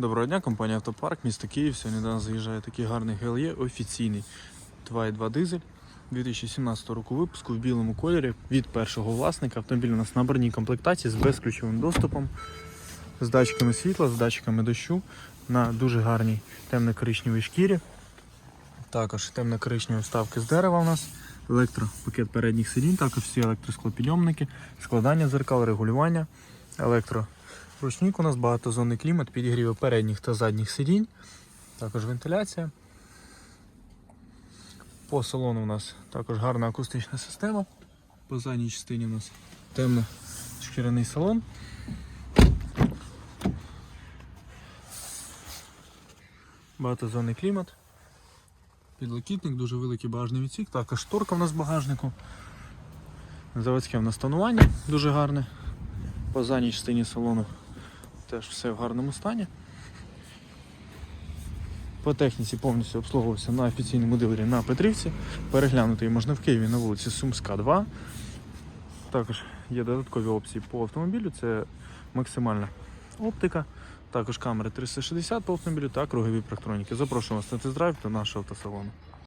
Доброго дня, компанія Автопарк, місто Київ. Сьогодні до нас заїжджає такий гарний GLE офіційний 2.2 дизель 2017 року випуску в білому кольорі від першого власника. Автомобіль у нас на барній комплектації з безключовим доступом, з датчиками світла, з датчиками дощу на дуже гарній темно-коричневій шкірі. Також темно-коричневі вставки з дерева у нас, електропакет передніх сидінь, також всі електросклопідйомники, складання зеркал, регулювання, електро. Ручник у нас багатозонний клімат, підігріви передніх та задніх сидінь, також вентиляція. По салону у нас також гарна акустична система. По задній частині у нас темно шкіряний салон. Багатозонний клімат. Підлокітник, дуже великий багажний відсік, також шторка у нас в багажнику. Заводське в нас тонування дуже гарне. По задній частині салону теж все в гарному стані. По техніці повністю обслуговувався на офіційному дилері на Петрівці. Переглянути можна в Києві на вулиці Сумська 2. Також є додаткові опції по автомобілю. Це максимальна оптика, також камери 360 по автомобілю та кругові парктроніки. Запрошую вас на тест-драйв до нашого автосалону.